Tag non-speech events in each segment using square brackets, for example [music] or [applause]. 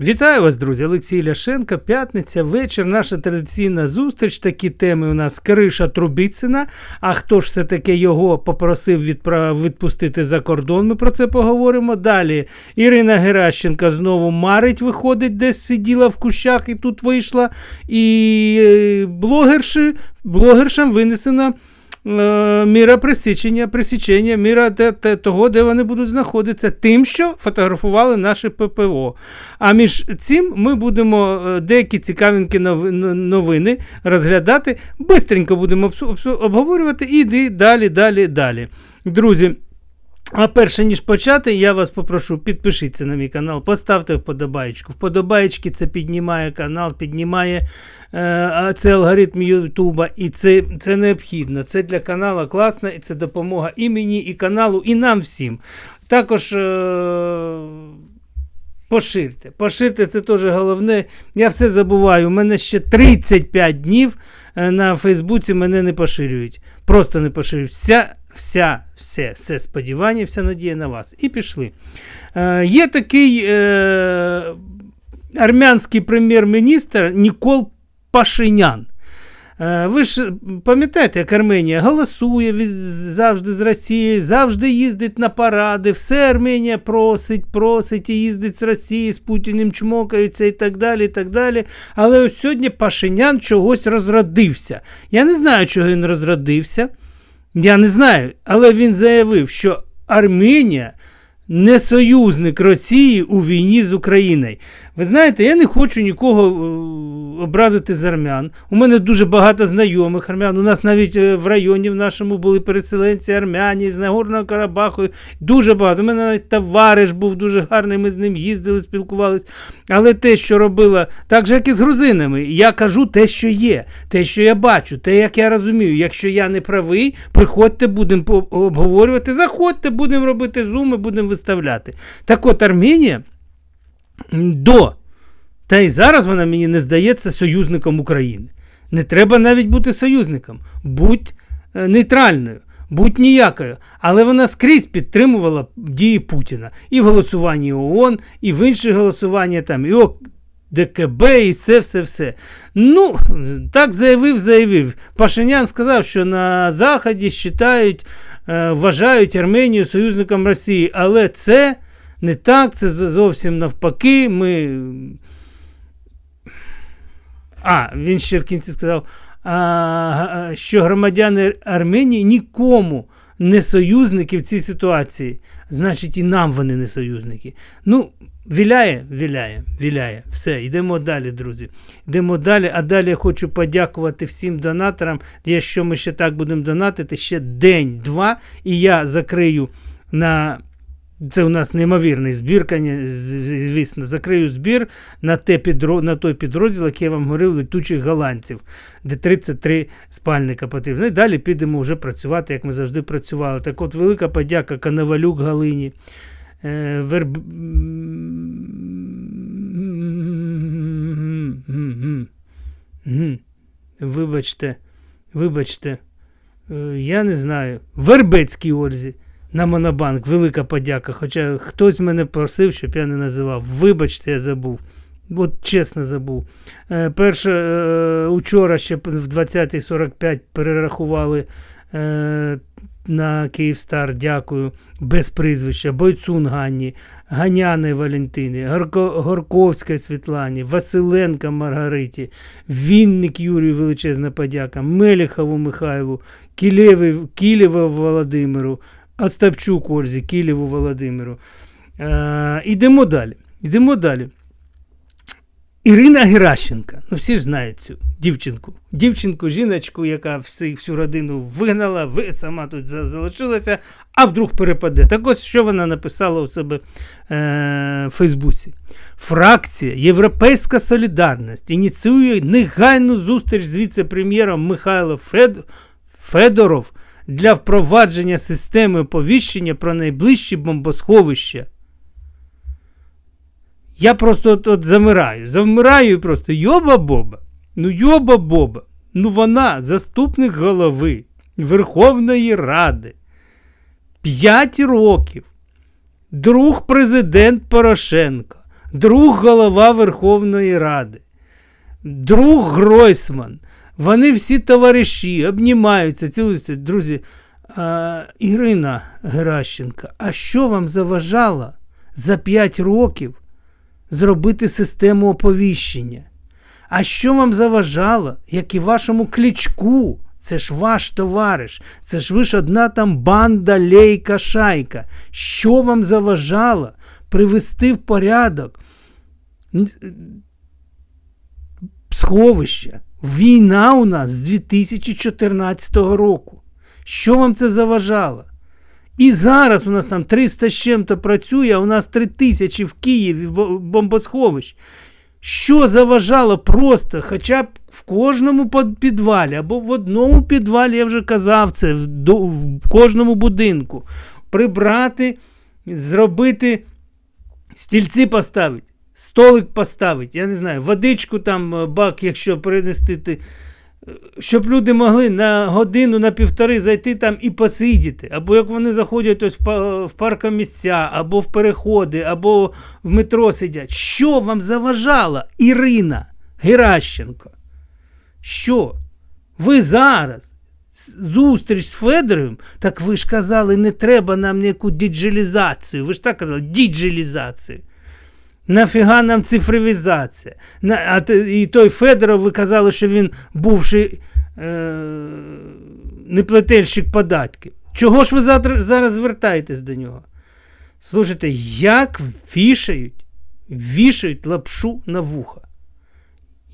Вітаю вас, друзі! Олексій Ляшенко, п'ятниця, вечір. Наша традиційна зустріч. Такі теми у нас Криша Трубіцина. А хто ж все-таки його попросив відпра... відпустити за кордон? Ми про це поговоримо. Далі Ірина Геращенка знову марить, виходить, десь сиділа в кущах і тут вийшла. І е, блогерші, блогершам винесена. Е, Міра присічення, присічення, міра те, те, того, де вони будуть знаходитися, тим, що фотографували наше ППО. А між цим ми будемо е, деякі цікавинки новини розглядати. Бистренько будемо обговорювати і йди далі, далі, далі. Друзі. А перше ніж почати, я вас попрошу, підпишіться на мій канал, поставте вподобаєчку. Вподобаєчки це піднімає канал, піднімає е, це алгоритм Ютуба, і це, це необхідно. Це для каналу класно, і це допомога і мені, і каналу, і нам всім. Також. Е, Поширте. Поширте, це теж головне. Я все забуваю. У мене ще 35 днів е, на Фейсбуці мене не поширюють. Просто не поширюють. Вся, вся, все, все сподівання, вся надія на вас. І пішли. Е, є такий е, армянський прем'єр-міністр Нікол Пашинян. Е, Ви ж пам'ятаєте, як Арменія голосує завжди з Росією, завжди їздить на паради, все Арменія просить, просить і їздить з Росії, з Путіним чмокаються і так далі. і так далі. Але ось сьогодні Пашинян чогось розродився. Я не знаю, чого він розродився. Я не знаю, але він заявив, що Арменія не союзник Росії у війні з Україною. Ви знаєте, я не хочу нікого е, образити з армян. У мене дуже багато знайомих армян. У нас навіть е, в районі в нашому були переселенці армяні з Нагорного Карабаху. Дуже багато. У мене навіть товариш був дуже гарний, ми з ним їздили, спілкувалися. Але те, що робила, так же, як і з грузинами, я кажу те, що є, те, що я бачу, те, як я розумію. Якщо я не правий, приходьте, будемо обговорювати. Заходьте, будемо робити зуми, будемо виставляти. Так от Арменія до. Та й зараз вона мені не здається союзником України. Не треба навіть бути союзником. Будь е, нейтральною, будь ніякою. Але вона скрізь підтримувала дії Путіна. І в голосуванні ООН, і в інших голосуваннях там, і ДКБ, і все, все, все. Ну, так заявив, заявив. Пашинян сказав, що на Заході вважають, е, вважають Арменію союзником Росії. Але це не так, це зовсім навпаки. Ми. А, він ще в кінці сказав, а, що громадяни Арменії нікому не союзники в цій ситуації. Значить, і нам вони не союзники. Ну, віляє, віляє, віляє. Все, йдемо далі, друзі. Йдемо далі. А далі я хочу подякувати всім донаторам. Якщо ми ще так будемо донатити, ще день-два, і я закрию на. Це у нас неймовірний збір, звісно. Закрию збір на, те підро... на той підрозділ, який я вам говорив, летучих голландців, де 33 спальника потрібно. Ну і далі підемо вже працювати, як ми завжди працювали. Так от велика подяка Коновалюк Галині. Е, Верб... Вибачте, вибачте, е, я не знаю. Вербецькій Ользі на Монобанк. Велика подяка. Хоча хтось мене просив, щоб я не називав. Вибачте, я забув. От чесно забув. Е, перше, е, учора ще в 20.45 перерахували е, на Київстар, дякую, без прізвища, Бойцун Ганні, Ганяни Валентині, Горко, Горковська Світлані, Василенка Маргариті, Вінник Юрію величезна подяка, Меліхову Михайлу, Кілєві, Кілєву Володимиру, Остапчук Ользі, Кілєву Володимиру. Е, ідемо далі. Ідемо далі. Ірина Геращенка. Ну, всі ж знають цю дівчинку. Дівчинку, жіночку, яка всі, всю родину вигнала, ви сама тут залишилася, а вдруг перепаде. Так ось що вона написала у себе е, в Фейсбуці. Фракція Європейська Солідарність ініціює негайну зустріч з віце-прем'єром Михайло Фед... Федоров для впровадження системи оповіщення про найближчі бомбосховища. Я просто от, от замираю. Завмираю і просто йоба-боба. Ну, йоба-боба. Ну, вона заступник голови Верховної Ради. П'ять років. Друг президент Порошенко. друг голова Верховної Ради, друг Гройсман. Вони всі товариші, обнімаються, цілуються. Друзі, а, Ірина Геращенка, а що вам заважало за 5 років зробити систему оповіщення? А що вам заважало, як і вашому клічку? Це ж ваш товариш, це ж ви ж одна там банда, лейка, шайка. Що вам заважало привести в порядок сховище? Війна у нас з 2014 року. Що вам це заважало? І зараз у нас там 300 з чим-то працює, а у нас 3000 в Києві бомбосховищ. Що заважало просто, хоча б в кожному підвалі або в одному підвалі, я вже казав це, в кожному будинку, прибрати, зробити, стільці поставити, столик поставити, я не знаю, водичку там, е, бак, якщо перенести щоб люди могли на годину, на півтори зайти там і посидіти. Або як вони заходять ось в паркомісця, або в переходи, або в метро сидять. Що вам заважало, Ірина Геращенко? Що? Ви зараз зустріч з Федоровим, так ви ж казали, не треба нам ніяку діджелізацію. Ви ж так казали, діджелізацію. Нафіга нам цифровізація? А І той Федоров, ви казали, що він бувший е, неплательщик податків. Чого ж ви завтра, зараз звертаєтесь до нього? Слушайте, як вішають, вішають лапшу на вуха?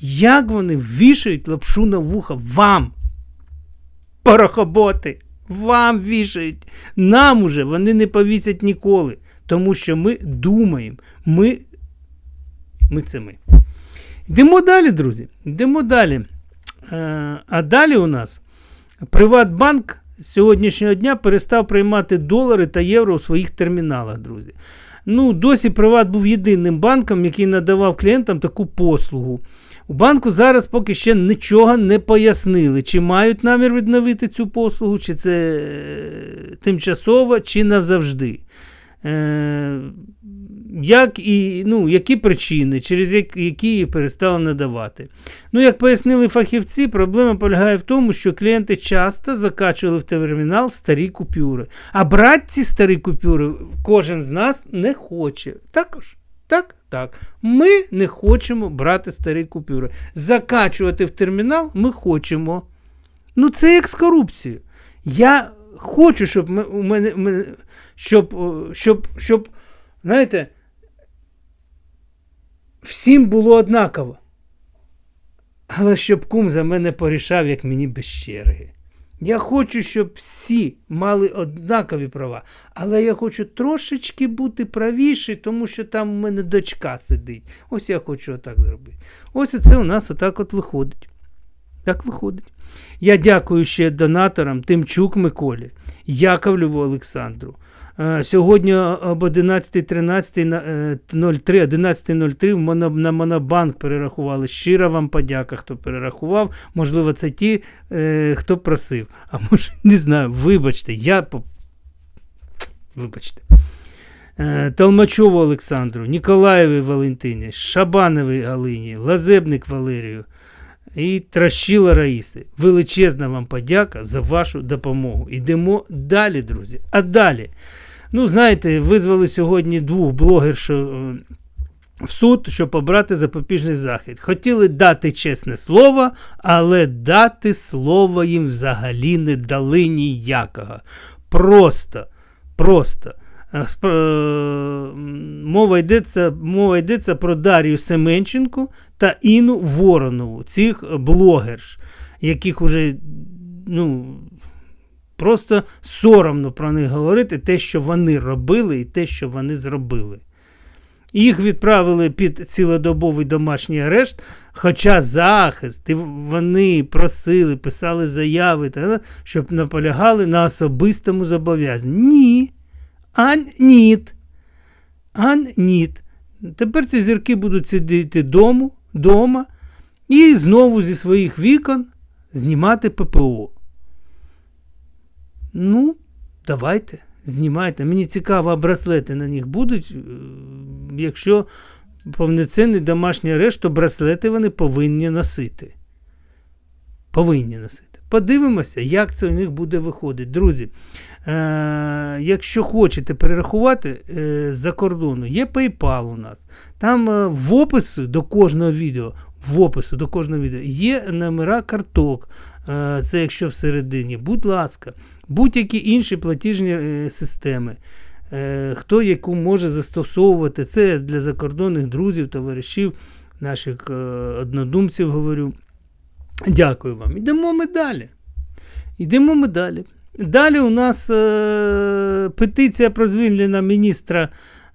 Як вони вішають лапшу на вуха вам? Порохоботи, вам вішають. Нам уже вони не повісять ніколи. Тому що ми думаємо, ми ми це ми. Йдемо далі, друзі. Йдемо далі. Е, а далі у нас Приватбанк з сьогоднішнього дня перестав приймати долари та євро у своїх терміналах, друзі. Ну, Досі Приват був єдиним банком, який надавав клієнтам таку послугу. У банку зараз поки ще нічого не пояснили, чи мають намір відновити цю послугу, чи це е, тимчасово, чи назавжди. Як і, ну, Які причини, через які її перестали надавати. Ну, Як пояснили фахівці, проблема полягає в тому, що клієнти часто закачували в термінал старі купюри. А брати ці старі купюри кожен з нас не хоче. Також. Так, так. Ми не хочемо брати старі купюри. Закачувати в термінал ми хочемо. Ну, це як з корупцією. Я хочу, щоб у мене, мене щоб, щоб, щоб, знаєте, всім було однаково. Але щоб кум за мене порішав, як мені без черги. Я хочу, щоб всі мали однакові права. Але я хочу трошечки бути правіший, тому що там у мене дочка сидить. Ось я хочу отак зробити. Ось це у нас отак от виходить. Так виходить. Я дякую ще донаторам Тимчук Миколі, Яковлеву Олександру. Е, сьогодні об 11.13.03, 11.03 на Монобанк перерахували. Щира вам подяка, хто перерахував. Можливо, це ті, е, хто просив. А може, [laughs] не знаю, вибачте, я. Вибачте. Е, Толмачову Олександру, Ніколаєві Валентині, Шабановій Галині, Лазебник Валерію і Тращила Раїси. Величезна вам подяка за вашу допомогу. Йдемо далі, друзі. А далі. Ну, знаєте, визвали сьогодні двох блогерів е, в суд, щоб обрати запобіжний захід. Хотіли дати чесне слово, але дати слово їм взагалі не дали ніякого. Просто, просто. Е, е, мова йдеться мова йдеться про Дар'ю Семенченко та Інну Воронову, цих блогерш, яких уже ну, Просто соромно про них говорити те, що вони робили, і те, що вони зробили. Їх відправили під цілодобовий домашній арешт, хоча захист, і вони просили, писали заяви, щоб наполягали на особистому зобов'язанні. Ні. Ан ніт. Ан ніт. Тепер ці зірки будуть сидіти дому, дома і знову зі своїх вікон знімати ППО. Ну, давайте, знімайте. Мені цікаво, браслети на них будуть. Е, якщо повноцінний домашній арешт, то браслети вони повинні носити. Повинні носити. Подивимося, як це у них буде виходити. Друзі, е- якщо хочете перерахувати е- з-за кордону, є PayPal у нас. Там е- в опису до кожного відео, в опису до кожного відео є номера карток. Е- це якщо всередині. Будь ласка, будь-які інші платіжні е- системи. Е, Хто яку може застосовувати, це для закордонних друзів, товаришів, наших е- однодумців говорю. Дякую вам. Йдемо ми далі. Йдемо ми далі. Далі у нас е, петиція про звільнення міністра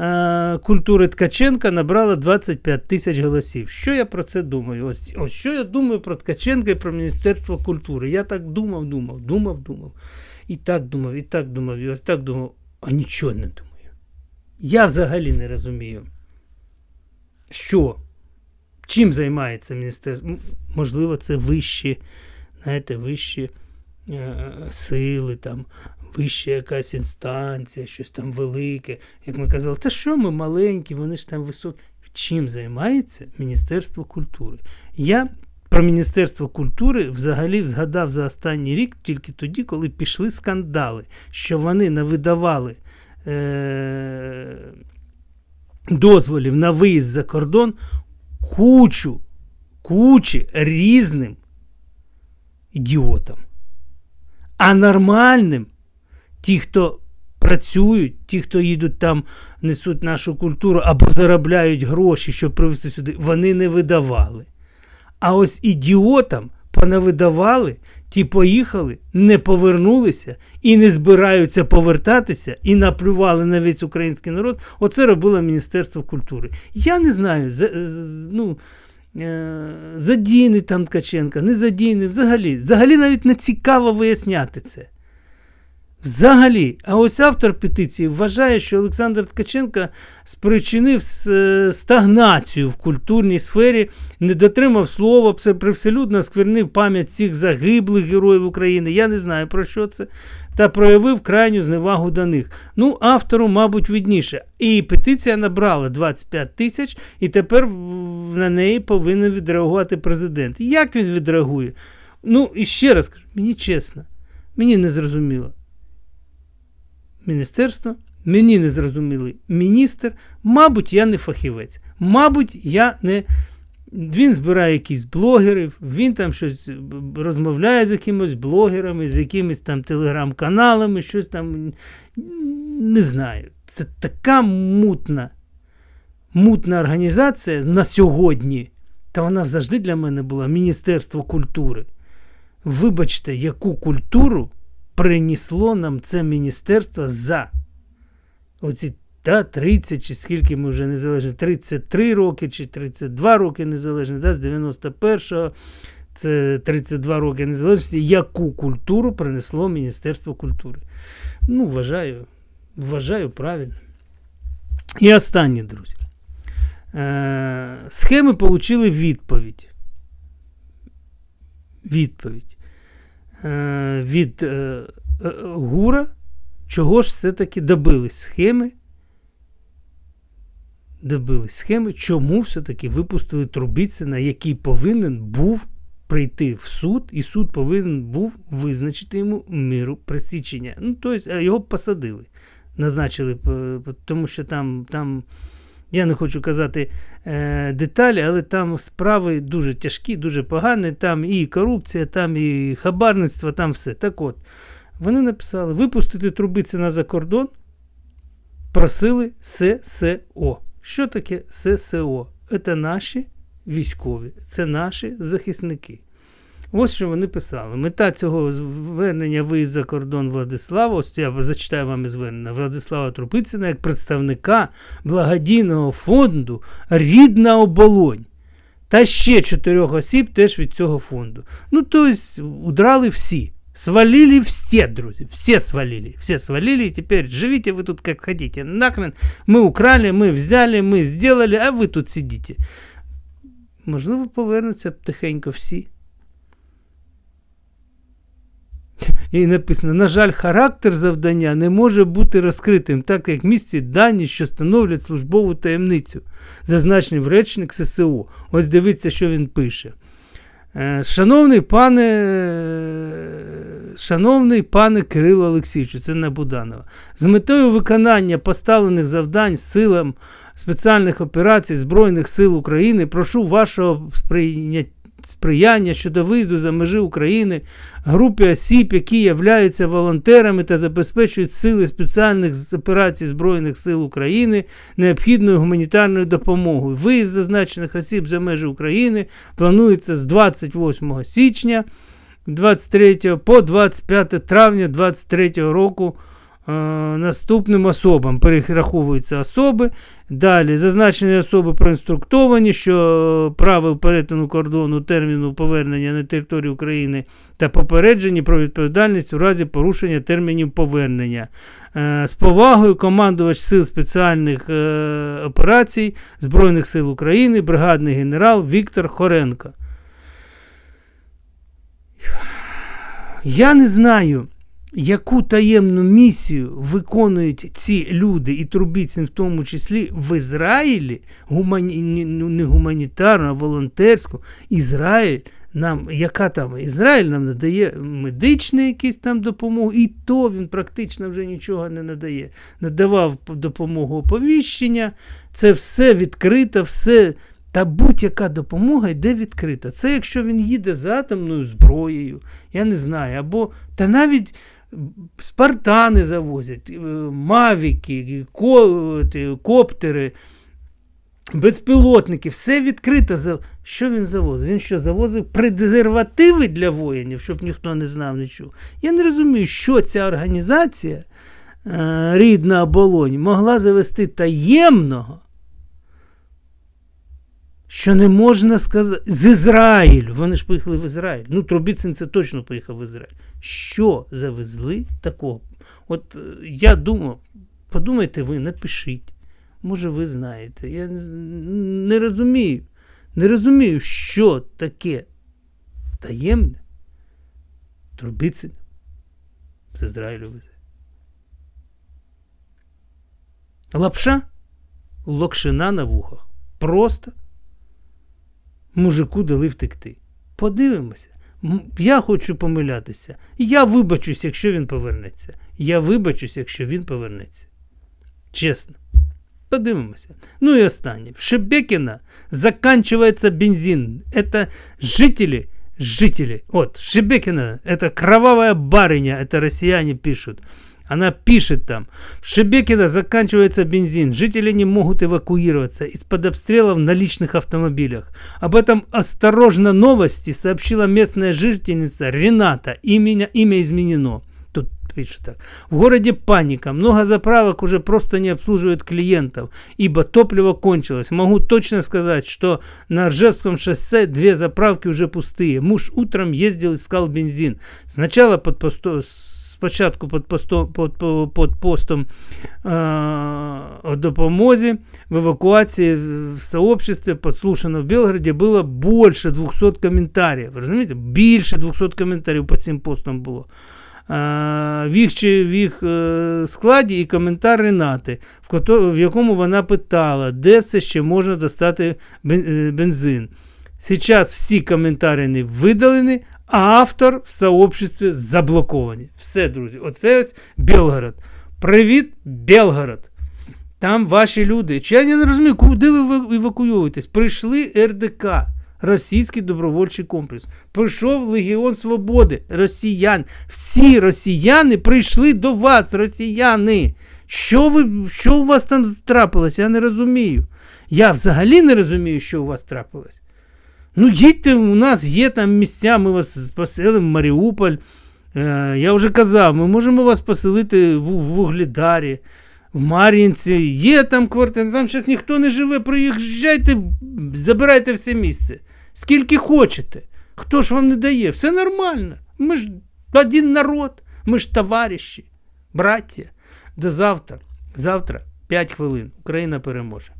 е, культури Ткаченка набрала 25 тисяч голосів. Що я про це думаю? Ось, ось що я думаю про Ткаченка і про Міністерство культури. Я так думав, думав, думав, думав. І так думав, і так думав, і так думав, а нічого не думаю. Я взагалі не розумію, що чим займається міністерство. Можливо, це вищі, знаєте, вищі е, сили, там, вища якась інстанція, щось там велике. Як ми казали, та що ми маленькі, вони ж там високі. Чим займається Міністерство культури? Я про Міністерство культури взагалі згадав за останній рік тільки тоді, коли пішли скандали, що вони навидавали е- дозволів на виїзд за кордон кучу, кучі різним ідіотам. А нормальним, ті, хто працюють, ті, хто їдуть там, несуть нашу культуру або заробляють гроші, щоб привезти сюди, вони не видавали. А ось ідіотам понавидавали, ті поїхали, не повернулися і не збираються повертатися, і наплювали на весь український народ. Оце робило Міністерство культури. Я не знаю, за, ну, е, задійний там Ткаченка, не задійний, взагалі. Взагалі навіть не цікаво виясняти це. Взагалі, а ось автор петиції вважає, що Олександр Ткаченко спричинив е, стагнацію в культурній сфері, не дотримав слова, привселюдно сквернив пам'ять всіх загиблих героїв України. Я не знаю про що це. Та проявив крайню зневагу до них. Ну, автору, мабуть, видніше. І петиція набрала 25 тисяч, і тепер на неї повинен відреагувати президент. Як він відреагує? Ну, і ще раз кажу, мені чесно, мені не зрозуміло міністерство, мені не зрозумілий міністр, мабуть, я не фахівець. Мабуть, я не. Він збирає якісь блогерів, він там щось розмовляє з якимось блогерами, з якимись там телеграм-каналами, щось там. Не знаю. Це така мутна, мутна організація на сьогодні. Та вона завжди для мене була Міністерство культури. Вибачте, яку культуру принесло нам це міністерство за оці та 30 чи скільки ми вже незалежні, 33 роки чи 32 роки незалежні, да, з 91-го, це 32 роки незалежності, яку культуру принесло Міністерство культури. Ну, вважаю, вважаю правильно. І останнє, друзі. Е, схеми отримали відповідь. Відповідь від е, е, Гура, чого ж все-таки добились схеми. Добились схеми, чому все-таки випустили Трубіцина, який повинен був прийти в суд, і суд повинен був визначити йому міру присічення. Ну, тобто е, його посадили, назначили, тому що там, там я не хочу казати е, деталі, але там справи дуже тяжкі, дуже погані. Там і корупція, там і хабарництво, там все. Так от, вони написали: випустити Трубицина за кордон, просили ССО. Що таке ССО? Це наші військові, це наші захисники. Ось що вони писали. Мета цього звернення виїзд за кордон Владислава, ось я зачитаю вам і звернення Владислава Трупицина як представника благодійного фонду Рідна оболонь. Та ще чотирьох осіб теж від цього фонду. Ну, тобто, удрали всі. Свалили все, друзі. Все свалили. Все свалили. И теперь живите вы тут как хотите. Нахрен. Мы украли, мы взяли, мы сделали, а ви тут сидите. Можливо, повернуться б тихенько всі. І написано: на жаль, характер завдання не може бути розкритим, так як містять дані, що становлять службову таємницю, зазначені в речник ССО. Ось дивіться, що він пише. Е, Шановний пане, шановний пане Кирило Олексійовичу, це не Буданова, з метою виконання поставлених завдань силам спеціальних операцій Збройних сил України прошу вашого сприйняття. Сприяння щодо виїзду за межі України групі осіб, які являються волонтерами та забезпечують сили спеціальних операцій Збройних сил України необхідною гуманітарною допомогою. Виїзд зазначених осіб за межі України планується з 28 січня 23 по 25 травня 23 року. Е, Наступним особам перераховуються особи. Далі зазначені особи проінструктовані, що правил перетину кордону терміну повернення на територію України та попереджені про відповідальність у разі порушення термінів повернення. Е, З повагою командувач сил спеціальних е, операцій Збройних сил України, бригадний генерал Віктор Хоренко. Я не знаю, яку таємну місію виконують ці люди, і Трубіцин в тому числі в Ізраїлі, гумані... ну, не гуманітарну, а волонтерську. Ізраїль нам, яка там Ізраїль нам надає медичну якісь там допомогу, і то він практично вже нічого не надає. Надавав допомогу оповіщення, це все відкрито, все. Та будь-яка допомога йде відкрита. Це якщо він їде з атомною зброєю, я не знаю, або та навіть спартани завозять, е, мавіки, коптери, безпілотники, все відкрито. Що він завозив? Він що, завозив презервативи для воїнів, щоб ніхто не знав нічого. Я не розумію, що ця організація, е, рідна оболонь, могла завести таємного. Що не можна сказати з Ізраїлю. Вони ж поїхали в Ізраїль. Ну, Трубіцин це точно поїхав в Ізраїль. Що завезли такого? От е, я думав, подумайте ви, напишіть. Може, ви знаєте. Я не, розумію. Не розумію, що таке таємне Трубіцин з Ізраїлю везе. Лапша локшина на вухах. Просто мужику дали втекти. Подивимося. М, Я хочу помилятися. Я вибачусь, якщо він повернеться. Я вибачусь, якщо він повернеться. Чесно. Подивимося. Ну и останнє. В Шебекино заканчивается бензин. Это жители, жители. Вот, Шебекино, это кровавая барыня, это россияне пишут. Она пишет там, в Шебекино заканчивается бензин, жители не могут эвакуироваться из-под обстрелов на личных автомобилях. Об этом осторожно новости сообщила местная жительница Рената, имя, имя изменено. Тут пишет так. В городе паника, много заправок уже просто не обслуживают клиентов, ибо топливо кончилось. Могу точно сказать, что на Ржевском шоссе две заправки уже пустые. Муж утром ездил, искал бензин. Сначала под посто... Спочатку під, посто, під, під, постом е, о допомозі в евакуації в сообществе подслушано в Белгороді було більше 200 коментарів. Розумієте? Більше 200 коментарів під цим постом було. Е, в їх, в їх е, складі і коментар Ренати, в, якому вона питала, де все ще можна достати бензин. Сейчас всі коментарі не видалені, а автор в сообществі заблоковані. Все, друзі. Оце ось Белгород. Привіт, Белгород. Там ваші люди. Чи я не розумію, куди ви ева- евакуюєтесь? Прийшли РДК, Російський добровольчий комплекс. Прийшов Легіон Свободи, росіян. Всі росіяни прийшли до вас, росіяни. Що, ви, що у вас там трапилось? Я не розумію. Я взагалі не розумію, що у вас трапилось. Ну, їдьте, у нас є там місця, ми вас поселимо в Маріуполь. Е, я вже казав, ми можемо вас поселити в, в Угледарі, в Мар'їнці. Є там квартира, там зараз ніхто не живе. Приїжджайте, забирайте все місце. Скільки хочете. Хто ж вам не дає? Все нормально. Ми ж один народ, ми ж товариші, браття. До завтра. Завтра 5 хвилин. Україна переможе.